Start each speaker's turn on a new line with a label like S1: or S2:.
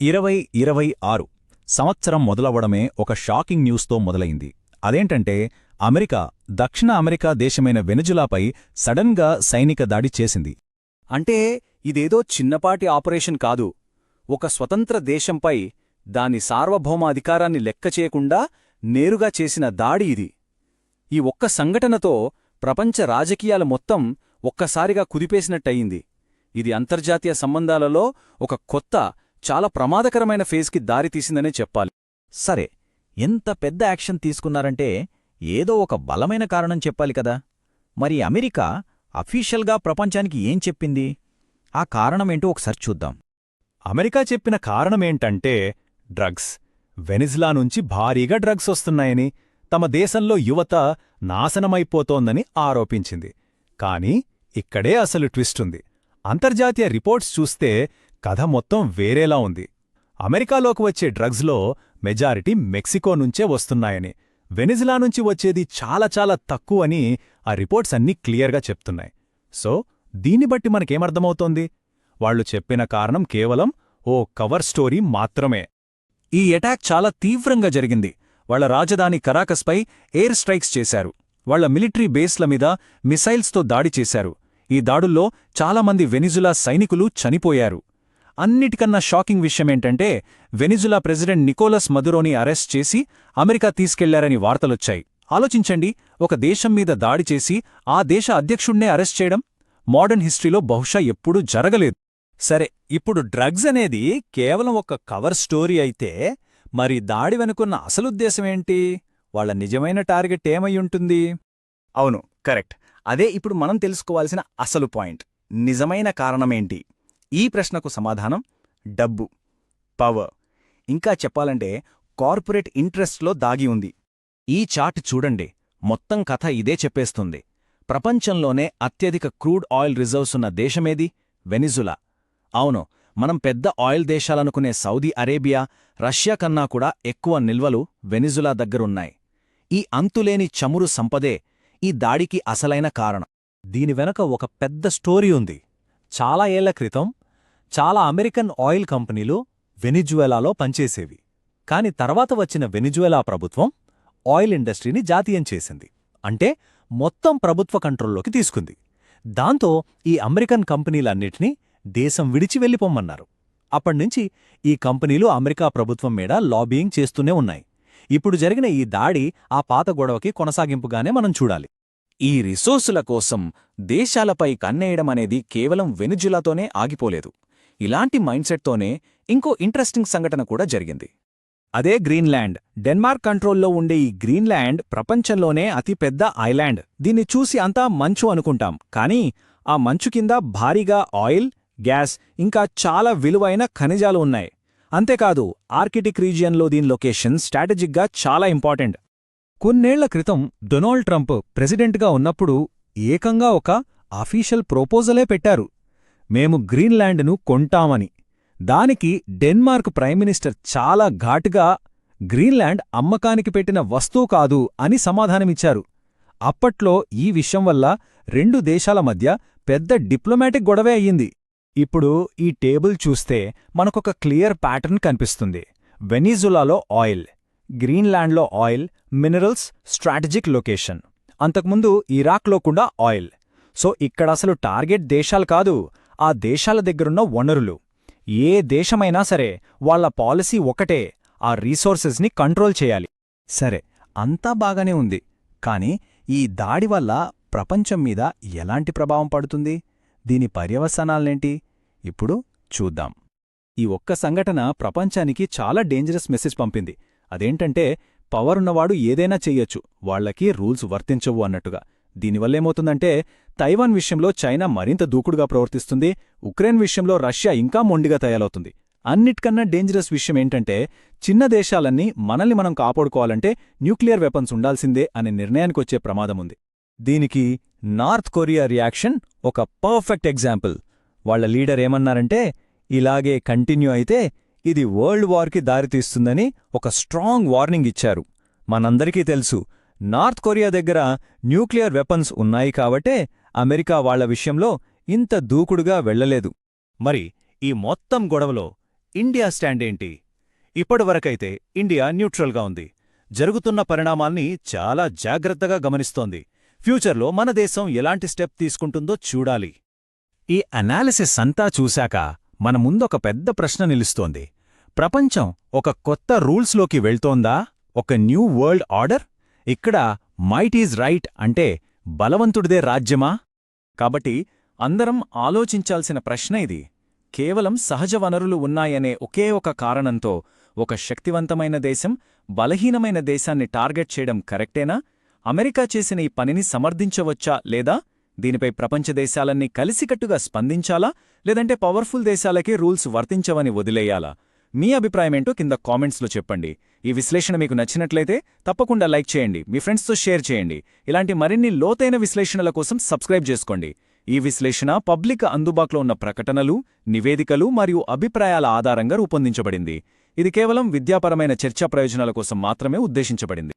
S1: ఇరవై ఇరవై ఆరు సంవత్సరం మొదలవడమే ఒక షాకింగ్ న్యూస్తో మొదలైంది. అదేంటంటే అమెరికా దక్షిణ అమెరికా దేశమైన వెనుజులాపై సడన్గా సైనిక దాడి చేసింది.
S2: అంటే ఇదేదో చిన్నపాటి ఆపరేషన్ కాదు. ఒక స్వతంత్ర దేశంపై దాని సార్వభౌమాధికారాన్ని లెక్క చేయకుండా నేరుగా చేసిన దాడి ఇది. ఈ ఒక్క సంఘటనతో ప్రపంచ రాజకీయాల మొత్తం ఒక్కసారిగా కుదిపేసినట్టయింది. ఇది అంతర్జాతీయ సంబంధాలలో ఒక కొత్త చాలా ప్రమాదకరమైన ఫేజ్కి దారితీసిందనే చెప్పాలి.
S1: సరే ఎంత పెద్ద యాక్షన్ తీసుకున్నారంటే ఏదో ఒక బలమైన కారణం చెప్పాలి కదా. మరి అమెరికా అఫీషియల్గా ప్రపంచానికి ఏం చెప్పింది? ఆ కారణమేంటో ఒకసారి చూద్దాం.
S3: అమెరికా చెప్పిన కారణమేంటంటే డ్రగ్స్. వెనిజ్లా నుంచి భారీగా డ్రగ్స్ వస్తున్నాయని తమ దేశంలో యువత నాశనమైపోతోందని ఆరోపించింది. కాని ఇక్కడే అసలు ట్విస్టుంది అంతర్జాతీయ రిపోర్ట్స్ చూస్తే కథ మొత్తం వేరేలా ఉంది. అమెరికాలోకి వచ్చే డ్రగ్స్లో మెజారిటీ మెక్సికో నుంచే వస్తున్నాయని వెనిజులా నుంచి వచ్చేది చాలా చాలా తక్కువని ఆ రిపోర్ట్స్ అన్నీ క్లియర్గా చెప్తున్నాయి. సో దీన్ని బట్టి మనకేమర్థమవుతోంది? వాళ్ళు చెప్పిన కారణం కేవలం ఓ కవర్ స్టోరీ మాత్రమే.
S2: ఈ అటాక్ చాలా తీవ్రంగా జరిగింది. వాళ్ళ రాజధాని కరాకస్పై ఎయిర్ స్ట్రైక్స్ చేశారు. వాళ్ళ మిలిటరీ బేస్ల మీద మిసైల్స్తో దాడి చేశారు. ఈ దాడుల్లో చాలామంది వెనిజులా సైనికులు చనిపోయారు. అన్నిటికన్నా షాకింగ్ విషయమేంటంటే వెనిజులా ప్రెసిడెంట్ నికోలస్ మదురోని అరెస్ట్ చేసి అమెరికా తీసుకెళ్ళారని వార్తలొచ్చాయి. ఆలోచించండి ఒక దేశం మీద దాడి చేసి ఆ దేశ అధ్యక్షుణ్ణే అరెస్ట్ చేయడం మోడర్న్ హిస్టరీలో బహుశా ఎప్పుడూ జరగలేదు.
S3: సరే ఇప్పుడు డ్రగ్స్ అనేది కేవలం ఒక కవర్ స్టోరీ అయితే మరి దాడి వెనుకున్న అసలుద్దేశమేంటి వాళ్ళ నిజమైన టార్గెట్ ఏమయ్యుంటుంది
S2: అవును కరెక్ట్. అదే ఇప్పుడు మనం తెలుసుకోవాల్సిన అసలు పాయింట్. నిజమైన కారణమేంటి? ఈ ప్రశ్నకు సమాధానం డబ్బు పవర్ ఇంకా చెప్పాలంటే కార్పొరేట్ ఇంట్రెస్ట్లో దాగి ఉంది. ఈ చార్ట్ చూడండి. మొత్తం కథ ఇదే చెప్పేస్తుంది. ప్రపంచంలోనే అత్యధిక క్రూడ్ ఆయిల్ రిజర్వ్స్ ఉన్న దేశమేది? వెనిజులా. అవును మనం పెద్ద ఆయిల్ దేశాలనుకునే సౌదీ అరేబియా రష్యా కన్నా కూడా ఎక్కువ నిల్వలు వెనిజులా దగ్గరున్నాయి. ఈ అంతులేని చమురు సంపదే ఈ దాడికి అసలైన కారణం.
S3: దీని వెనక ఒక పెద్ద స్టోరీ ఉంది. చాలా ఏళ్ళ క్రితం చాలా అమెరికన్ ఆయిల్ కంపెనీలు వెనిజువెలాలో పనిచేసేవి. కాని తర్వాత వచ్చిన వెనిజువెలా ప్రభుత్వం ఆయిల్ ఇండస్ట్రీని జాతీయం చేసింది. అంటే మొత్తం ప్రభుత్వ కంట్రోల్లోకి తీసుకుంది. దాంతో ఈ అమెరికన్ కంపెనీలన్నిటినీ దేశం విడిచి వెళ్ళిపోమ్మన్నారు అప్పణ్నుంచి ఈ కంపెనీలు అమెరికా ప్రభుత్వం మీద లాబీయింగ్ చేస్తూనే ఉన్నాయి. ఇప్పుడు జరిగిన ఈ దాడి ఆ పాత గొడవకి కొనసాగింపుగానే మనం చూడాలి.
S2: ఈ రిసోర్సుల కోసం దేశాలపై కన్నేయడం అనేది కేవలం వెనుజులాతోనే ఆగిపోలేదు. ఇలాంటి మైండ్సెట్తోనే ఇంకో ఇంట్రెస్టింగ్ సంఘటన కూడా జరిగింది. అదే గ్రీన్లాండ్. డెన్మార్క్ కంట్రోల్లో ఉండే ఈ గ్రీన్లాండ్ ప్రపంచంలోనే అతిపెద్ద ఐలాండ్. దీన్ని చూసి అంతా మంచు అనుకుంటాం. కానీ ఆ మంచు కింద భారీగా ఆయిల్ గ్యాస్ ఇంకా చాలా విలువైన ఖనిజాలు ఉన్నాయి. అంతేకాదు ఆర్కిటిక్ రీజియన్లో దీని లొకేషన్ స్ట్రాటజిక్గా చాలా ఇంపార్టెంట్.
S3: కొన్నేళ్ళ క్రితం డొనాల్డ్ ట్రంప్ ప్రెసిడెంట్గా ఉన్నప్పుడు ఏకంగా ఒక అఫీషియల్ ప్రపోజలే పెట్టారు. మేము గ్రీన్లాండ్ను కొంటామని. దానికి డెన్మార్క్ ప్రైమ్ మినిస్టర్ చాలా ఘాటుగా గ్రీన్లాండ్ అమ్మకానికి పెట్టిన వస్తువు కాదు అని సమాధానమిచ్చారు. అప్పట్లో ఈ విషయం వల్ల రెండు దేశాల మధ్య పెద్ద డిప్లొమాటిక్ గొడవే అయ్యింది. ఇప్పుడు ఈ టేబుల్ చూస్తే మనకొక క్లియర్ ప్యాటర్న్ కనిపిస్తుంది. వెనిజులాలో ఆయిల్. గ్రీన్లాండ్లో ఆయిల్ మినరల్స్ స్ట్రాటజిక్ లొకేషన్. అంతకుముందు ఇరాక్లో కూడా ఆయిల్. సో ఇక్కడ అసలు టార్గెట్ దేశాలు కాదు ఆ దేశాల దగ్గరున్న వనరులు. ఏ దేశమైనా సరే వాళ్ళ పాలసీ ఒకటే ఆ రీసోర్సెస్ని కంట్రోల్ చేయాలి. సరే అంతా బాగానే ఉంది. కాని ఈ దాడి వల్ల ప్రపంచం మీద ఎలాంటి ప్రభావం పడుతుంది? దీని పర్యవసానాలనేంటి ఇప్పుడు చూద్దాం. ఈ ఒక్క సంఘటన ప్రపంచానికి చాలా డేంజరస్ మెసేజ్ పంపింది. అదేంటంటే పవర్ ఉన్నవాడు ఏదైనా చెయ్యొచ్చు వాళ్ళకి రూల్స్ వర్తించవు అన్నట్టుగా. దీనివల్లేమవుతుందంటే తైవాన్ విషయంలో చైనా మరింత దూకుడుగా ప్రవర్తిస్తుంది ఉక్రెయిన్ విషయంలో రష్యా ఇంకా మొండిగా తయారవుతుంది. అన్నిటికన్నా డేంజరస్ విషయం ఏంటంటే చిన్న దేశాలన్నీ మనల్ని మనం కాపాడుకోవాలంటే న్యూక్లియర్ వెపన్స్ ఉండాల్సిందే అనే నిర్ణయానికొచ్చే ప్రమాదముంది. దీనికి నార్త్ కొరియా రియాక్షన్ ఒక పర్ఫెక్ట్ ఎగ్జాంపుల్. వాళ్ళ లీడర్ ఏమన్నారంటే ఇలాగే కంటిన్యూ అయితే ఇది వరల్డ్ వార్కి దారితీస్తుందని ఒక స్ట్రాంగ్ వార్నింగ్ ఇచ్చారు. మనందరికీ తెలుసు నార్త్ కొరియా దగ్గర న్యూక్లియర్ వెపన్స్ ఉన్నాయి కాబట్టే అమెరికా వాళ్ళ విషయంలో ఇంత దూకుడుగా వెళ్ళలేదు మరి ఈ మొత్తం గొడవలో ఇండియా స్టాండ్ ఏంటి? ఇప్పటివరకైతే ఇండియా న్యూట్రల్గా ఉంది. జరుగుతున్న పరిణామాల్ని చాలా జాగ్రత్తగా గమనిస్తోంది. ఫ్యూచర్లో మన దేశం ఎలాంటి స్టెప్ తీసుకుంటుందో చూడాలి. ఈ అనాలిసిస్ అంతా చూశాక మన ముందొక పెద్ద ప్రశ్న నిలుస్తోంది. ప్రపంచం ఒక కొత్త రూల్స్లోకి వెళ్తోందా? ఒక న్యూ వరల్డ్ ఆర్డర్? ఇక్కడ మైట్ ఈజ్ రైట్ అంటే బలవంతుడిదే రాజ్యమా? కాబట్టి అందరం ఆలోచించాల్సిన ప్రశ్న ఇది. కేవలం సహజ వనరులు ఉన్నాయనే ఒకే ఒక కారణంతో ఒక శక్తివంతమైన దేశం బలహీనమైన దేశాన్ని టార్గెట్ చేయడం కరెక్టేనా? అమెరికా చేసిన ఈ పనిని సమర్థించవచ్చా లేదా? దీనిపై ప్రపంచ దేశాలన్నీ కలిసికట్టుగా స్పందించాలా? లేదంటే పవర్ఫుల్ దేశాలకే రూల్స్ వర్తించవని వదిలేయాలా? మీ అభిప్రాయమేంటో కింద కామెంట్స్లో చెప్పండి. ఈ విశ్లేషణ మీకు నచ్చినట్లయితే తప్పకుండా లైక్ చేయండి మీ ఫ్రెండ్స్తో షేర్ చేయండి. ఇలాంటి మరిన్ని లోతైన విశ్లేషణల కోసం సబ్స్క్రైబ్ చేసుకోండి. ఈ విశ్లేషణ పబ్లిక్ అందుబాటులో ఉన్న ప్రకటనలు నివేదికలు మరియు అభిప్రాయాల ఆధారంగా రూపొందించబడింది. ఇది కేవలం విద్యాపరమైన చర్చా ప్రయోజనాల కోసం మాత్రమే ఉద్దేశించబడింది.